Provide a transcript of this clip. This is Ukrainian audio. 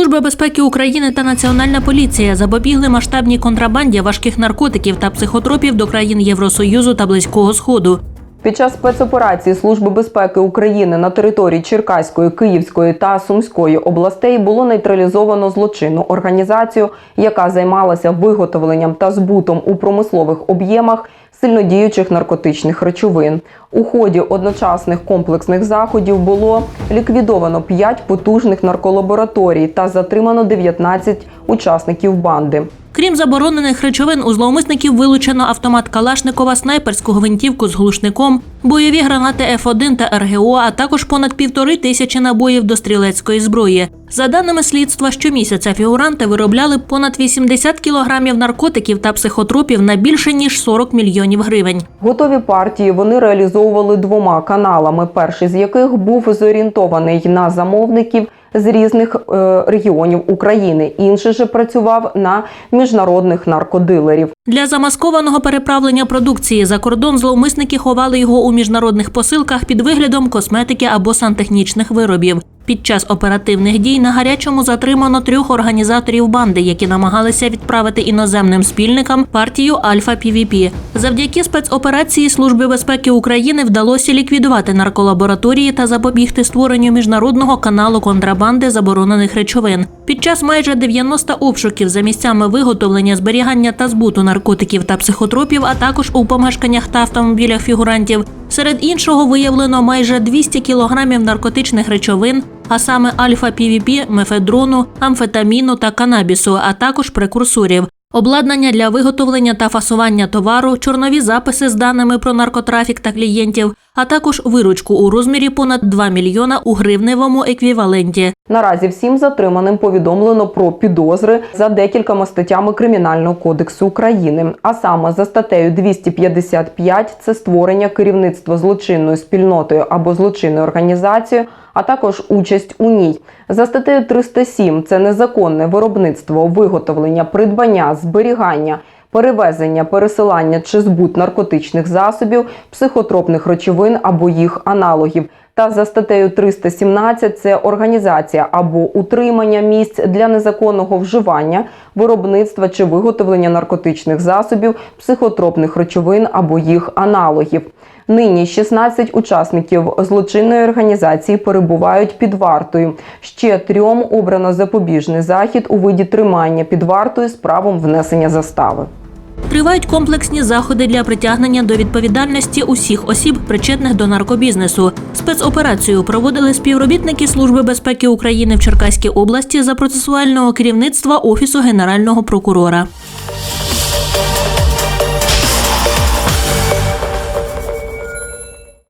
Служба безпеки України та Національна поліція запобігли масштабній контрабанді важких наркотиків та психотропів до країн Євросоюзу та Близького Сходу. Під час спецоперації Служби безпеки України на території Черкаської, Київської та Сумської областей було нейтралізовано злочинну організацію, яка займалася виготовленням та збутом у промислових об'ємах сильнодіючих наркотичних речовин. У ході одночасних комплексних заходів було ліквідовано 5 потужних нарколабораторій та затримано 19 учасників банди. Крім заборонених речовин, у зловмисників вилучено автомат Калашникова, снайперську гвинтівку з глушником, бойові гранати Ф1 та РГО, а також понад півтори тисячі набоїв до стрілецької зброї. За даними слідства, щомісяця фігуранти виробляли понад 80 кілограмів наркотиків та психотропів на більше ніж 40 мільйонів гривень. Готові партії вони реалізовували двома каналами, перший з яких був зорієнтований на замовників з різних е, регіонів України. Інший же працював на міжнародних наркодилерів. Для замаскованого переправлення продукції за кордон зловмисники ховали його у міжнародних посилках під виглядом косметики або сантехнічних виробів. Під час оперативних дій на гарячому затримано трьох організаторів банди, які намагалися відправити іноземним спільникам партію Альфа Півіпі. Завдяки спецоперації Служби безпеки України вдалося ліквідувати нарколабораторії та запобігти створенню міжнародного каналу контрабанди заборонених речовин. Під час майже 90 обшуків за місцями виготовлення, зберігання та збуту наркотиків та психотропів, а також у помешканнях та автомобілях фігурантів. Серед іншого виявлено майже 200 кілограмів наркотичних речовин, а саме альфа-півіпі, мефедрону, амфетаміну та канабісу, а також прекурсорів. Обладнання для виготовлення та фасування товару, чорнові записи з даними про наркотрафік та клієнтів, а також виручку у розмірі понад 2 мільйона у гривневому еквіваленті. Наразі всім затриманим повідомлено про підозри за декількома статтями Кримінального кодексу України. А саме за статтею 255 – це створення керівництва злочинною спільнотою або злочинною організацією, а також участь у ній. За статтею 307 – це незаконне виробництво, виготовлення, придбання, зберігання. Перевезення, пересилання чи збут наркотичних засобів, психотропних речовин або їх аналогів. Та за статтею 317 це організація або утримання місць для незаконного вживання, виробництва чи виготовлення наркотичних засобів, психотропних речовин або їх аналогів. Нині 16 учасників злочинної організації перебувають під вартою. Ще трьом обрано запобіжний захід у виді тримання під вартою з правом внесення застави. Тривають комплексні заходи для притягнення до відповідальності усіх осіб, причетних до наркобізнесу. Спецоперацію проводили співробітники Служби безпеки України в Черкаській області за процесуального керівництва Офісу Генерального прокурора.